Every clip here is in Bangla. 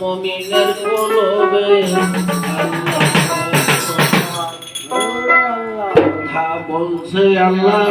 মমিনের কলবে। বলছে আল্লাহ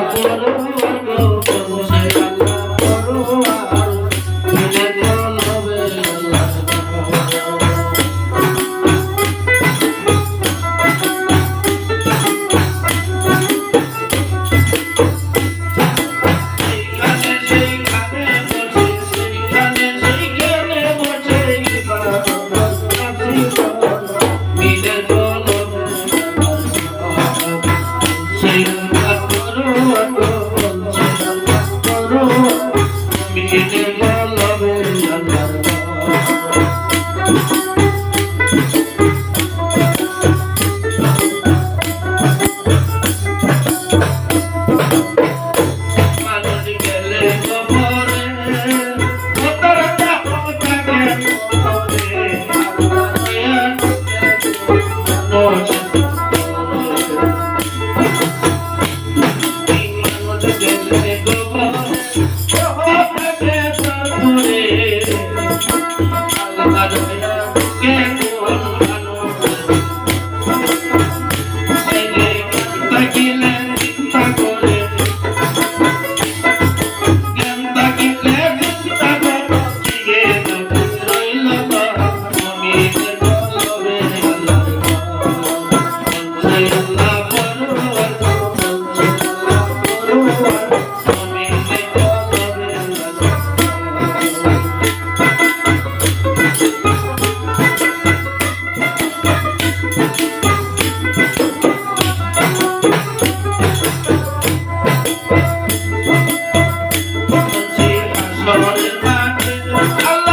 Allah.